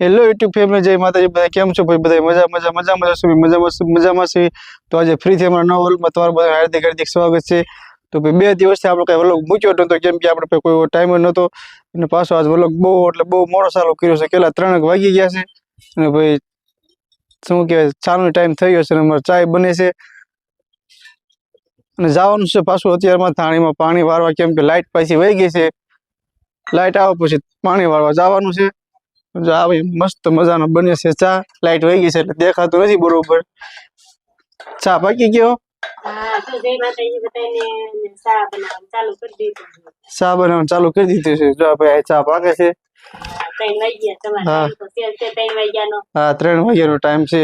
Hello YouTube family જય માતાજી બધા કેમ છો ભાઈ? બધા મજા મજા મજા મજા છું મજામાં છું, મજામાં છે તો આજે ફ્રીથી અમારા નવા વર્લ્ડમાં તમારું બધા હાર્દિક હાર્દિક સ્વાગત છે. તો ભાઈ બે દિવસથી આપણે કંઈ વ્લોગ મૂક્યો નહોતો કેમ કે આપણે કોઈ ટાઈમ નહોતો. અને પાછો આજ વ્લોગ બહુ એટલે બહુ મોડો ચાલુ કર્યો છે. કેટલા ત્રણ વાગી ગયા છે. અને ભાઈ શું કહેવાય ચાનો ટાઈમ થઈ ગયો છે અને અમારે ચાય બને છે. અને જવાનું છે પાછું અત્યારમાં થાણીમાં પાણી વારવા કેમ કે લાઇટ પાછી વહી ગઈ છે. લાઇટ આવે પછી પાણી વાળવા જવાનું છે. જો આ ભાઈ મસ્ત મજાનો બને છે ચા. લાઈટ વહી ગઈ છે એટલે દેખાતું નથી બરોબર. ચા પાકી ગયો? ચા બનાવવાનું ચાલુ કરી દીધું છે. જો ભાઈ ચા પાકે છે. હા, ત્રણ વાગ્યાનો. ટાઈમ છે.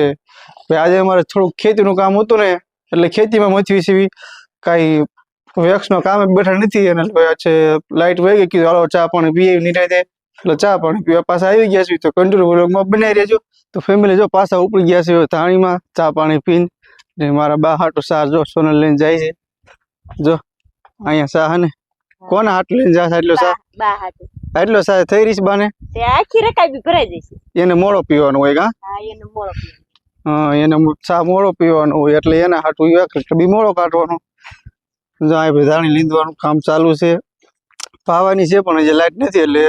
ભાઈ આજે અમારે થોડુંક ખેતીનું કામ હતું ને એટલે ખેતીમાં મથવી છે કાંઈ વેક્સનો કામ બેઠા નથી. અને લાઈટ વહી ગઈ. કીધું હાલો ચા પાણી પીએ. નિરાય એટલે ચા પાણી પીવા પાછા આવી ગયા છે તો કંટ્રોલ વ્લોગમાં બનાવી રહેજો. તો ફેમિલી જો પાછા ઉપડી ગયા છે ધાણીમાં ચા પાણી પીને ને મારા બા હાટો સાર જો સોનલ લઈને જાય છે. જો અહીંયા સા ને? કોના હાટ લઈને જાય છે? એટલો સા. એટલો સા થઈ રહીશ બાને? આખી રકાબી ભરાઈ જશે એને મોડો પીવાનો હોય કા હા એનો મોળો હા એને ચા મોડો પીવાનો હોય એટલે એના હાટું એક બી મોડો કાઢવાનો. જો આ ધાણી લીંદવાનું કામ ચાલુ છે. પાવાની છે પણ હજી લાઈટ નથી એટલે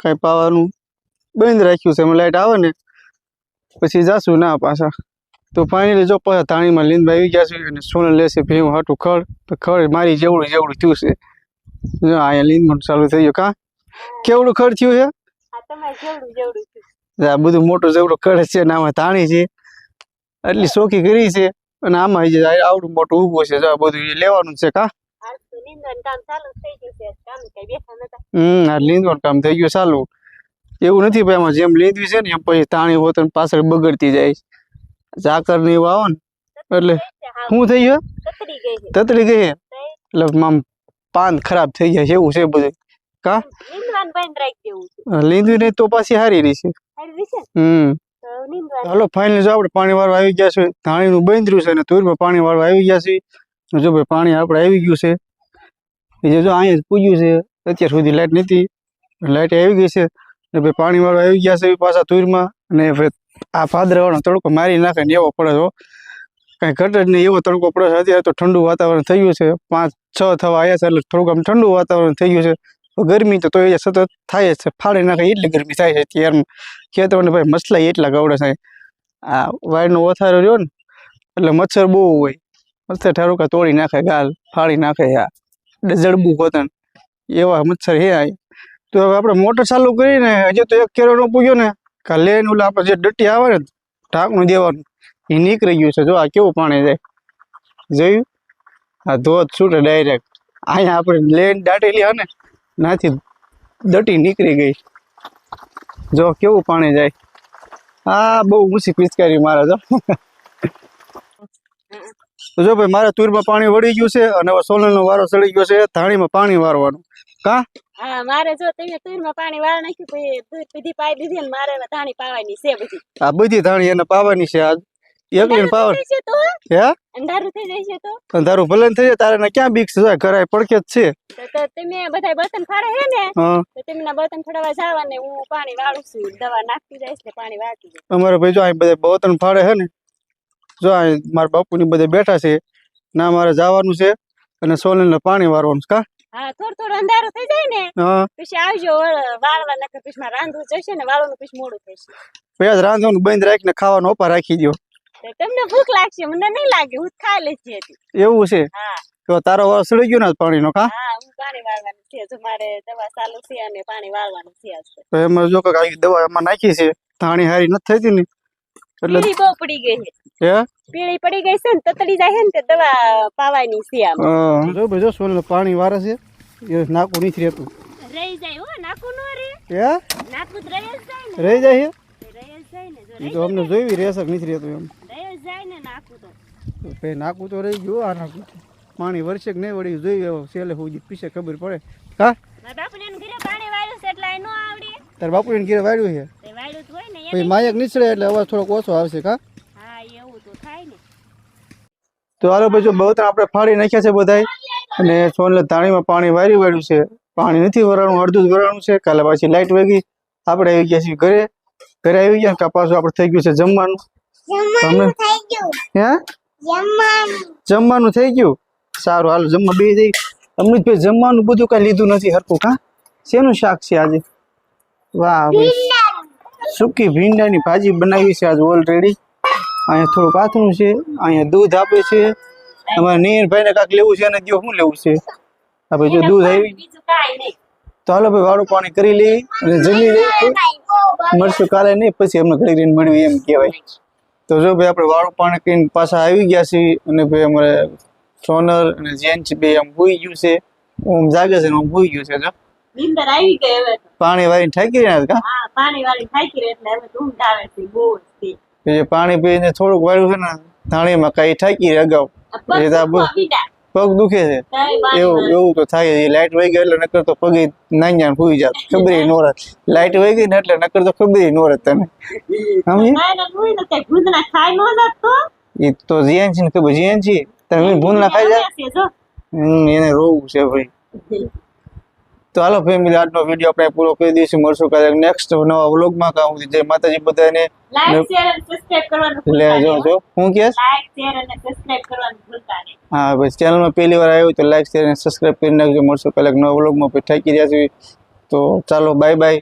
કાંઈ પાવાનું બંધ રાખ્યું છે. એમાં લાઈટ આવે ને પછી જાશું ના પાછા. તો પાણી લેજો પાછા તાણીમાં લીંદ આવી ગયા છે અને સોનલ લેશે ભીમ હાટું ખડ. તો ખડ મારી જેવડું જેવડું થયું છે. જો અહીંયા લીંદમાં ચાલુ થઈ ગયું. કા? કેવડું ખડ થયું છે? બધું મોટું જેવડું ખડ છે ને આમાં તાણી છે. એટલી શોખી કરી છે. અને આમાં આવડું મોટું ઊભું છે. બધું એ લેવાનું છે કા? હમ આ લીંદવાનું કામ થઈ ગયું ચાલુ એવું નથી ભાઈ જેમ લીંદવી છે ને એમ પછી તાણી હોત ને પાછળ બગડતી જાય ઝાકર ને એવું આવો ને એટલે શું થઈ ગયું તતડી ગઈ એટલે આમ પાન ખરાબ થઈ ગયા છે એવું છે બધું કા લીંદવી નહીં તો પાછી હારી રહી છે હમ હાલો ફાઇનલ જો આપણે પાણી વાળવા આવી ગયા છે ધાણીનું બંધ છે અને તુરમાં પાણી વાળવા આવી ગયા છે જો ભાઈ પાણી આપણે આવી ગયું છે એ જો અહીંયા પૂજ્યું છે, અત્યાર સુધી લાઇટ નથી લાઈટ આવી ગઈ છે, ને ભાઈ પાણીવાળો આવી ગયા છે પાછા તુરમાં અને આ ફાદરાવાળો તડકો મારી નાખે ને એવો પડે છો કાંઈ ઘટ જ નહીં એવો તડકો પડે છે. અત્યારે તો ઠંડુ વાતાવરણ થઈ ગયું છે. પાંચ, છ થવા આવ્યા છે એટલે થોડુંક આમ ઠંડુ વાતાવરણ થઈ ગયું છે ગરમી તો તો એ સતત થાય જ છે. ફાડી નાખે એટલી ગરમી થાય છે અત્યારમાં. ખેતરોને ભાઈ મસલા એટલા ગવડે છે. આ વાયરનો ઓથારો રહ્યો ને, એટલે મચ્છર બહુ હોય. મચ્છર ઠારુકા તોડી નાખે ગાલ, ફાડી નાખે આ. જડબું હોતન એવા મચ્છર હે આ તો હવે આપણે મોટર ચાલુ કરીને હજી તો એક કેરો પૂગ્યો ને કાલે ઓલા આપણે જે ડટ્ટી આવે ને, ઢાંકણું દેવાનું. એ નીકળી ગયું છે. જો આ કેવું પાણી જાય. જોયું? આ ધોધ છૂટે ડાયરેક્ટ અહીંયા આપણે લેન દાટેલી હે ને નાથી દટી નીકળી ગઈ. જો કેવું પાણી જાય. આ બહુ ઊંચી પિચકારી મારે જો તો જો ભાઈ મારા તુરમાં પાણી વળી ગયું છે અને સોલર નો વારો ચડી ગયો છે ધાણીમાં પાણી વારવાનું. હા મારે જો તમે તુરમાં પાણી વાળ નાખ્યું પછી દૂધ પાઈ મારે ધાણી પાવાની છે બધી. આ બધી ધાણી એને પાવાની છે આજ. એકલી પાવર અંધારું થઈ હે? અંધારું થઈ જશે તો? પણ ભલે થઈ જાય તારે ક્યાં બીક છે? ઘરાય પડકે જ છે. તો તમે બધા બર્તન ફાડે હે ને? તો તેમના બર્તન ફાડવા જવા ને હું પાણી વાળું છું દવા નાખતી જાય ને પાણી વાળતી અમારે ભાઈ જો અહીં બધા બોતન ફાડે છે ને જો મારા બાપુની બધે બેઠા છે ના મારે જવાનું છે અને સોલરને પાણી વારવાનું કા? હા થોડું થોડું અંધારું થઈ જાય ને પછી આવજો વાળવા નકર પછી મારે રાંધવું જશે ને વાળવાનું પછી મોડું થશે. પછી રાંધવાનું બંધ રાખીને ખાવાનો ઓપા રાખી દો તમને ભૂખ લાગશે મને નહીં લાગે હું ખાઈ લઈશ હતી. એવું છે? હા. તો તારો વારો સડી ગયો ને આજ પાણીનો કા? હા હું પાણી વાળવાનું છે જો મારે દવા ચાલુ છે અને પાણી વાળવાનું છે તો. તો એમાં જો કે આવી દવા એમાં નાખી છે ધાણી હારી નથી થતી ને એટલે પીળી બહુ પડી ગઈ છે. હે? પીળી પડી ગઈ છે ને તતડી જાય છે ને તે દવા પાવાની છે આમ. જો બજો જો પાણી વારે છે. એ નાકું નથી રહેતું. રહી જાય હો નાખું નો રે હે? તો રહી જાય ને. રહી જાય રહી જાય ને. જો એ તો અમને જોઈવી રહેશે કે નથી રહેતું એમ. રહી જાય ને તો. તો નાકું તો રહી ગયું આ નાકું પાણી વરસે કે નહીં વળી જોઈ છેલ્લે સુધી પીછે ખબર પડે. કા? મારા બાપુને એમ ઘરે પાણી વાળ્યું છે એટલે આ નો આવડે. તાર બાપુ ને ઘેર વાળ્યું છે? પછી માયક નીચડે એટલે અવાજ થોડોક ઓછો આવશે કા? તો થાય ને. તો હાલો ભાઈ જો બહુ આપણે ફાડી નાખ્યા છે બધાય અને સોનલે ધાણીમાં પાણી વારી વાળ્યું છે. પાણી નથી વરાણું અડધું જ વરાણું છે. કાલે પાછી લાઇટ વેગી. આપણે આવી ગયા છીએ ઘરે. ઘરે આવી ગયા ને આપણે થઈ ગયું છે જમવાનું? જમવાનું થઈ ગયું. હે? જમવાનું. જમવાનું થઈ ગયું? સારું હાલો જમવા બે જઈ અમૃતભાઈ જમવાનું બધું કઈ લીધું નથી હરકું કા? શેનું શાક છે આજે? વાહ સૂકી ભીંડાની ભાજી બનાવી છે આજે ઓલરેડી અહીંયા થોડું પાથરું છે, અહીંયા દૂધ આપે છે. અમારે નીરભાઈ ને કાંક લેવું છે અને જો શું લેવું છે? આપણે જો દૂધ આવી તો હાલો ભાઈ, વાળું પાણી કરી લઈ અને જમી લઈ મળશું કાલે નહીં, પછી અમને ઘડી રહીને મળ્યું એમ કહેવાય. તો જો ભાઈ, આપણે વાળું પાણી કરીને પાછા આવી ગયા છીએ અને ભાઈ અમારે સોનર અને જેન્ચ બે આમ ભૂઈ ગયું છે. ઓમ જાગે છે ને ઓમ ભૂઈ ગયું છે, જો. નીંદર આવી ગઈ હવે પાણી વાળીને થાકી રહ્યા કા? હા પાણી વાળી થાકી રહી એટલે હવે ઊંઘ આવે છે બહુ જ તે. પાણી પીને થોડુંક વાળ્યું છે ને ધાણીમાં કઈ થાકી રહે અગાઉ. પગ દુખે છે. એવું એવું તો થાય લાઈટ વહી ગઈ એટલે નકર તો પગે નાન્યા ભૂઈ જાત. ખબર નોરત લાઈટ વહી ગઈ ને એટલે નકર તો ખબર નોરત તને. સમજી? ને ને ન તો. એ તો જીએન છે ને ખબર જીએન છે? ભૂલ ભૂંદના ખાઈ જાય છે એને રોવું છે ભાઈ. તો હાલો ફેમિલી આજનો વીડિયો આપણે પૂરો કરી દઈશું. મળશું કાલે નેક્સ્ટ નવા વ્લોગમાં કામ જય માતાજી બધાને. લાઈક શેર અને સબસ્ક્રાઇબ કરવાનું લે ભૂલતા જો. જો. હું કેસ લાઈક શેર અને સબસ્ક્રાઇબ કરવાનું ભૂલતા નહીં. હા બસ ચેનલમાં પહેલી વાર આવ્યું તો લાઈક શેર અને સબસ્ક્રાઇબ કરી નાખજો. મળશું કાલે નવા વ્લોગમાં પછી ઠાકી રહ્યા છીએ. તો ચાલો બાય બાય